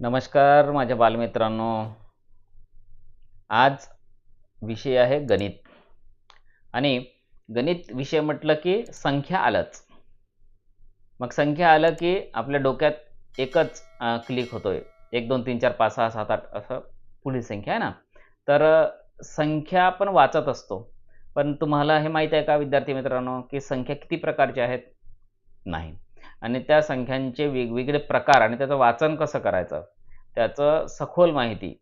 नमस्कार माझ्या बालमित्रांनो. आज विषय आहे गणित. आणि गणित विषय म्हटलं की संख्या आलंच. मग संख्या आलं की आपल्या डोक्यात एकच क्लिक होतोय. एक दोन तीन चार पाच सहा सात आठ असं पुढील संख्या आहे ना? तर संख्या आपण वाचत असतो. पण तुम्हाला हे माहीत आहे का विद्यार्थी मित्रांनो की संख्या किती प्रकारच्या आहेत? नाही. आणि त्या संख्यांचे वेगवेगळे प्रकार आणि त्याचं वाचन कसं करायचं? त्याचं सखोल माहिती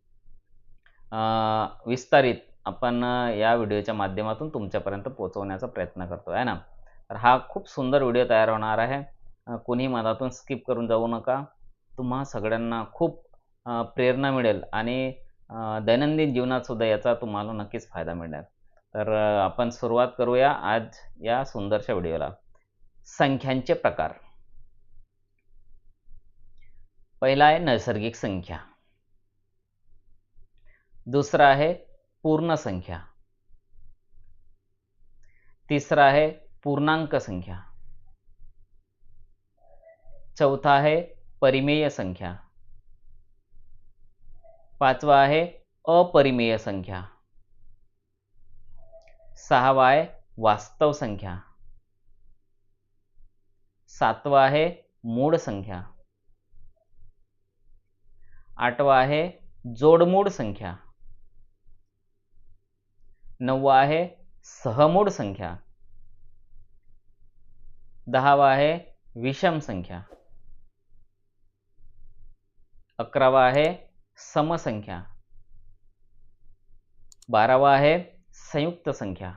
विस्तारित आपण या व्हिडिओच्या माध्यमातून तुमच्यापर्यंत पोहोचवण्याचा प्रयत्न करतो आहे ना? तर हा खूप सुंदर व्हिडिओ तयार होणार आहे. कोणी मनातून स्किप करून जाऊ नका. तुम्हा सगळ्यांना खूप प्रेरणा मिळेल आणि दैनंदिन जीवनात सुद्धा याचा तुम्हाला नक्कीच फायदा मिळणार. तर आपण सुरुवात करूया आज या सुंदरशा व्हिडिओला. संख्यांचे प्रकार. पहिला आहे नैसर्गिक संख्या. दुसरा है पूर्ण संख्या. तीसरा है पूर्णांक संख्या. चौथा है परिमेय संख्या. पांचवा है अपरिमेय संख्या. सहावा है वास्तव संख्या. सातवा है मूळ संख्या. आठवा आहे जोडमूळ संख्या. नववा आहे सहमूळ संख्या. दहावा आहे विषम संख्या. अकरावा आहे समसंख्या. बारावा आहे संयुक्त संख्या.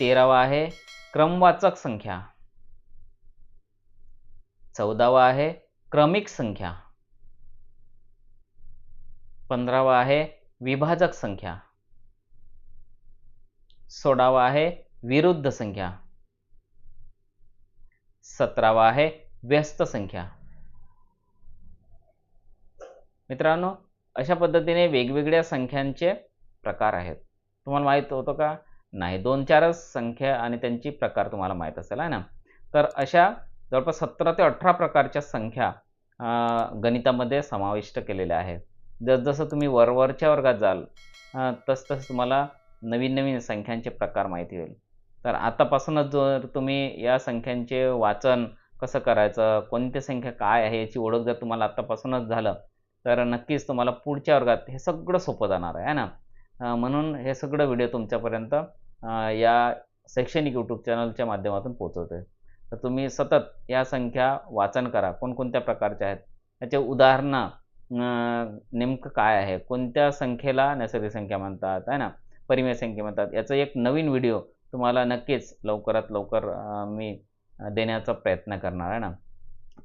तेरावा आहे क्रमवाचक संख्या. चौदावा आहे क्रमिक संख्या. पंधरावा आहे विभाजक संख्या. सोळावा आहे विरुद्ध संख्या. सतरावा आहे व्यस्त संख्या. मित्रांनो अशा पद्धतीने वेगवेगळ्या संख्यांचे प्रकार आहेत. तुम्हाला माहीत होतं का? नाही दोन चारच संख्या आणि त्यांची प्रकार तुम्हाला माहीत असेल आहे ना? तर अशा जवळपास सतरा ते अठरा प्रकारच्या संख्या गणितामध्ये समाविष्ट केलेले आहेत जसजसं तुम्ही वरवरच्या वर्गात जाल तसतसं तुम्हाला नवीन नवीन संख्यांचे प्रकार माहिती होईल. तर आतापासूनच जर तुम्ही या संख्यांचे वाचन कसं करायचं कोणती संख्या काय आहे याची ओळख जर तुम्हाला आत्तापासूनच झालं तर नक्कीच तुम्हाला पुढच्या वर्गात हे सगळं सोपं जाणार आहे ना? म्हणून हे सगळं व्हिडिओ तुमच्यापर्यंत या शैक्षणिक यूट्यूब चॅनलच्या माध्यमातून पोचवतो तर तुम्ही सतत या संख्या वाचन करा. कोणकोणत्या प्रकारच्या आहेत? याचे उदाहरणं नेमकं काय आहे? कोणत्या संख्येला नैसर्गिक संख्या म्हणतात? आहे ना? परिमेय संख्या म्हणतात. याचं एक नवीन व्हिडिओ तुम्हाला नक्कीच लवकरात लवकर मी देण्याचा प्रयत्न करणार. आहे ना?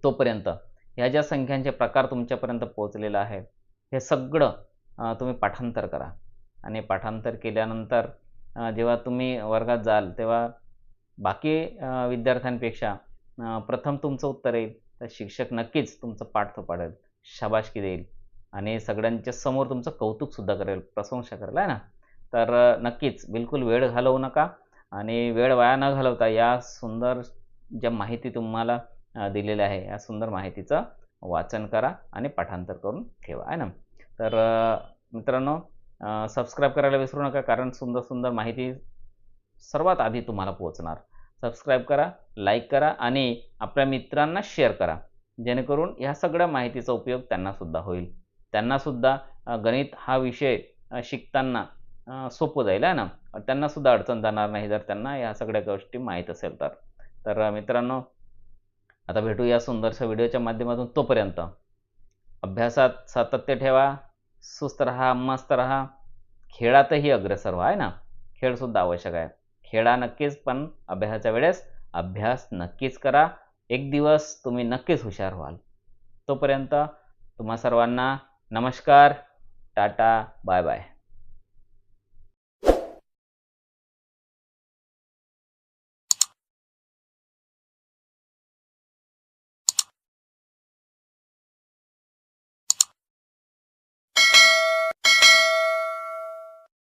तोपर्यंत ह्या ज्या संख्यांचे प्रकार तुमच्यापर्यंत पोहोचलेला आहे हे सगळं तुम्ही पाठांतर करा. आणि पाठांतर केल्यानंतर जेव्हा तुम्ही वर्गात जाल तेव्हा बाकी विद्यार्थ्यांपेक्षा प्रथम तुमचं उत्तर येईल तर शिक्षक नक्कीच तुमचं पाठ पाडेल शाबाशकी देईल आणि सगळ्यांच्या समोर तुमचं कौतुकसुद्धा करेल प्रशंसा करेल आहे ना? तर नक्कीच बिलकुल वेळ घालवू नका आणि वेळ वाया न घालवता या सुंदर ज्या माहिती तुम्हाला दिलेल्या आहे या सुंदर माहितीचं वाचन करा आणि पाठांतर करून ठेवा आहे ना? तर मित्रांनो सबस्क्राईब करायला विसरू नका कारण सुंदर सुंदर माहिती सर्वात आधी तुम्हाला पोहोचणार. सबस्क्राईब करा लाईक करा आणि आपल्या मित्रांना शेअर करा. जेणेकरून ह्या सगळ्या माहितीचा उपयोग त्यांनासुद्धा होईल. त्यांनासुद्धा गणित हा विषय शिकताना सोपं जाईल आहे ना? त्यांनासुद्धा अडचण जाणार नाही जर त्यांना या सगळ्या गोष्टी माहीत असेल तर. तर मित्रांनो आता भेटू या सुंदरशा व्हिडिओच्या माध्यमातून तोपर्यंत. अभ्यासात सातत्य ठेवा सुस्त राहा मस्त राहा. खेळातही अग्रेसर व्हा आहे ना? खेळसुद्धा आवश्यक आहे. खेळा नक्कीच पण अभ्यासाच्या वेळेस अभ्यास नक्कीच करा. एक दिवस तुम्ही नक्कीच हुशार व्हाल. तोपर्यंत तुम्हा सर्वांना नमस्कार. Tata bye bye.